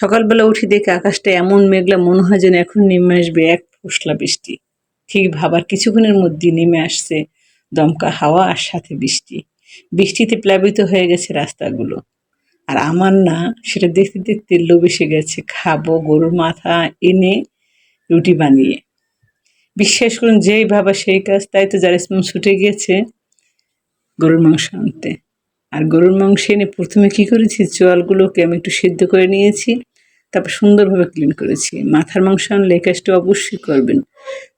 সকালবেলা উঠি দেখে আকাশটা এমন মেঘলা, মনে হয় যেন এখন নেমে আসবে এক ফোসলা বৃষ্টি। ঠিক ভাবার কিছুক্ষণের মধ্যে নেমে আসছে দমকা হাওয়া আর সাথে বৃষ্টি। বৃষ্টিতে প্লাবিত হয়ে গেছে রাস্তাগুলো। আর আমার না, সেটা দেখতে দেখতে লোভ এসে গেছে। খাব, গরুর মাথা এনে রুটি বানিয়ে। বিশ্বাস করুন, যেই ভাবা সেই কাজ, তাই তো যার ইসমাম ছুটে গিয়েছে গরুর মাংস আনতে। আর গরুর মাংস এনে প্রথমে কি করেছি? চোয়ালগুলোকে আমি একটু সিদ্ধ করে নিয়েছি। তারপর সুন্দরভাবে ক্লিন করেছি। মাথার মাংস আনলে কাজটা অবশ্যই করবেন।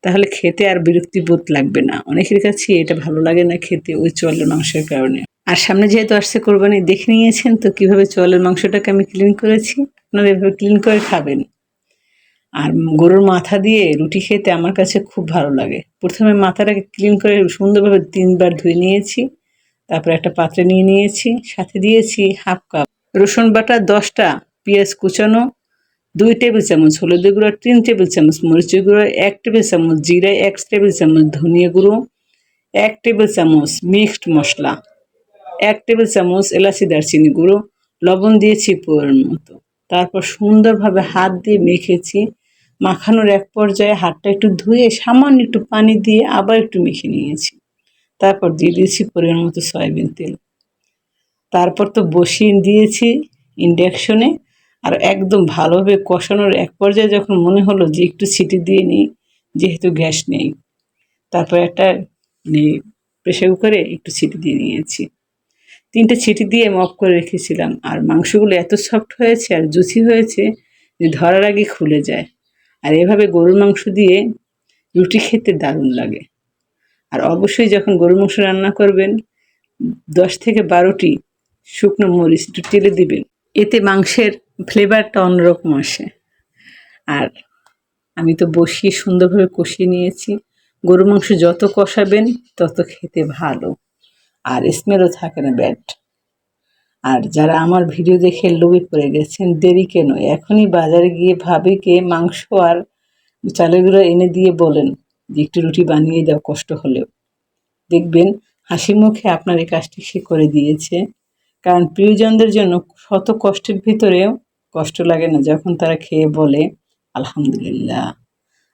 তাহলে খেতে আর বিরক্তি বোধ লাগবে না। অনেকের কাছে এটা ভালো লাগে না খেতে ওই চোয়ালের মাংসের কারণে। আর সামনে যেহেতু আসছে কোরবানি, দেখে নিয়েছেন তো কীভাবে চোয়ালের মাংসটাকে আমি ক্লিন করেছি? আপনারা এভাবে ক্লিন করে খাবেন। আর গরুর মাথা দিয়ে রুটি খেতে আমার কাছে খুব ভালো লাগে। প্রথমে মাথাটাকে ক্লিন করে সুন্দরভাবে তিনবার ধুয়ে নিয়েছি। তারপর একটা পাত্রে নিয়ে নিয়েছি। সাথে দিয়েছি হাফ কাপ রসুন বাটা, দশটা পেঁয়াজ কুচানো দুই টেবিল চামচ হলুদের গুঁড়ো, তিন টেবিল চামচ মরিচের গুঁড়ো, এক টেবিল চামচ জিরা, এক টেবিল চামচ ধনিয়া গুঁড়ো, এক টেবিল চামচ মিক্সড মশলা, এক টেবিল চামচ এলাচি দারচিনি গুঁড়ো, লবণ দিয়েছি পরিমাণ মতো। তারপর সুন্দরভাবে হাত দিয়ে মেখেছি। মাখানোর এক পর্যায়ে হাতটা একটু ধুয়ে সামান্য একটু পানি দিয়ে আবার একটু মেখে নিয়েছি। তারপর দিয়ে দিয়েছি পরের মতো সয়াবিন তেল। তারপর তো বসিয়ে দিয়েছি ইন্ডাকশনে। আর একদম ভালোভাবে কষানোর এক পর্যায়ে যখন মনে হলো যে একটু ছিটি দিয়ে নিই, যেহেতু গ্যাস নেই, তারপর একটা প্রেশার কুকারে একটু ছিটি দিয়ে নিয়েছি। তিনটে ছিটি দিয়ে মপ করে রেখেছিলাম আর মাংসগুলো এত সফট হয়েছে আর জুসি হয়েছে যে ধরার আগে খুলে যায়। আর এভাবে গরুর মাংস দিয়ে রুটি খেতে দারুণ লাগে। আর অবশ্যই যখন গরুর মাংস রান্না করবেন, দশ থেকে বারোটি শুকনো মরিচ একটু তেলে দিবেন। এতে মাংসের ফ্লেভারটা অন্যরকম আসে। আর আমি তো বসিয়ে সুন্দরভাবে কষিয়ে নিয়েছি। গরু মাংস যত কষাবেন, তত খেতে ভালো। আর স্মেলও থাকে না ব্যাড। আর যারা আমার ভিডিও দেখে লোভে পড়ে গেছেন, দেরি কেন? এখনই বাজারে গিয়ে ভাবে কে মাংস আর চালের গুঁড়ো এনে দিয়ে বলেন যে, একটু রুটি বানিয়ে দাও, কষ্ট হলেও। দেখবেন হাসি মুখে আপনার এই কাজটি সে করে দিয়েছে। কারণ প্রিয়জনদের জন্য শত কষ্টের ভিতরেও কষ্ট লাগে না। যখন তারা খেয়ে বলে, আলহামদুলিল্লাহ।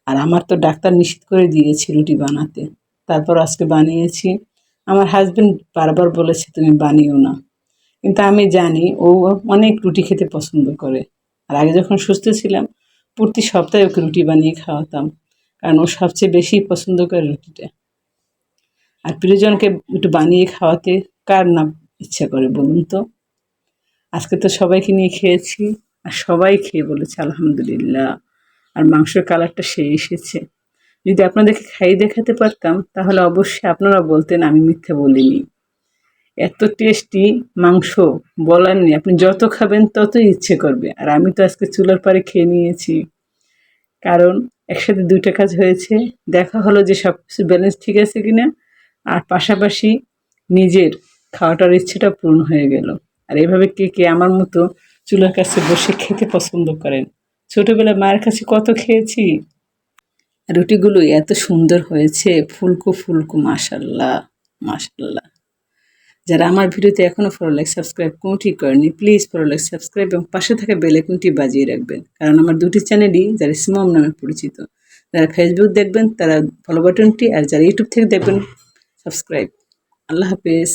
আর আমার তো ডাক্তার নিষেধ করে দিয়েছি রুটি বানাতে। তারপর আজকে বানিয়েছি। আমার হাজবেন্ড বারবার বলেছে, তুমি বানিও না। কিন্তু আমি জানি ও অনেক রুটি খেতে পছন্দ করে। আর আগে যখন সুস্থ ছিলাম, প্রতি সপ্তাহে ওকে রুটি বানিয়ে খাওয়াতাম, কারণ ও সবচেয়ে বেশি পছন্দ করে রুটিটা। আর প্রিয়জনকে একটু বানিয়ে খাওয়াতে কার না ইচ্ছা করে বলুন তো? আজকে তো সবাইকে নিয়ে খেয়েছি। আর সবাই খেয়ে বলেছে, আলহামদুলিল্লাহ। আর মাংসের কালারটা সেই এসেছে। যদি আপনাদেরকে খাইয়ে দেখাতে পারতাম, তাহলে অবশ্যই আপনারা বলতেন, আমি মিথ্যে বলিনি। এত টেস্টি মাংস, বলার নেই। আপনি যত খাবেন, ততই ইচ্ছে করবে। আর আমি তো আজকে চুলার পাড়ে খেয়ে নিয়েছি। কারণ একসাথে দুইটা কাজ হয়েছে। দেখা হলো যে সব কিছু ব্যালেন্স ঠিক আছে কিনা। আর পাশাপাশি নিজের খাওয়াটার ইচ্ছেটা পূর্ণ হয়ে গেল। আর এভাবে কে কে আমার মতো চুলার কাছে বসে খেতে পছন্দ করেন। ছোটোবেলায় মায়ের কাছে কত খেয়েছি? রুটিগুলো এত সুন্দর হয়েছে, ফুলকো ফুলকো, মাশাল্লাহ মাশাল্লাহ। যারা আমার ভিডিওতে এখনও ফলো লাইক সাবস্ক্রাইব কোনটি করেনি প্লিজ ফলো লাইক সাবস্ক্রাইব এবং পাশে থাকা বেলাইকনটি বাজিয়ে রাখবেন। কারণ আমার দুটি চ্যানেলই যারা স্মম নামে পরিচিত, যারা ফেসবুক দেখবেন তারা ফলো বাটনটি আর যারা ইউটিউব থেকে দেখবেন সাবস্ক্রাইব আল্লাহ হাফেজ।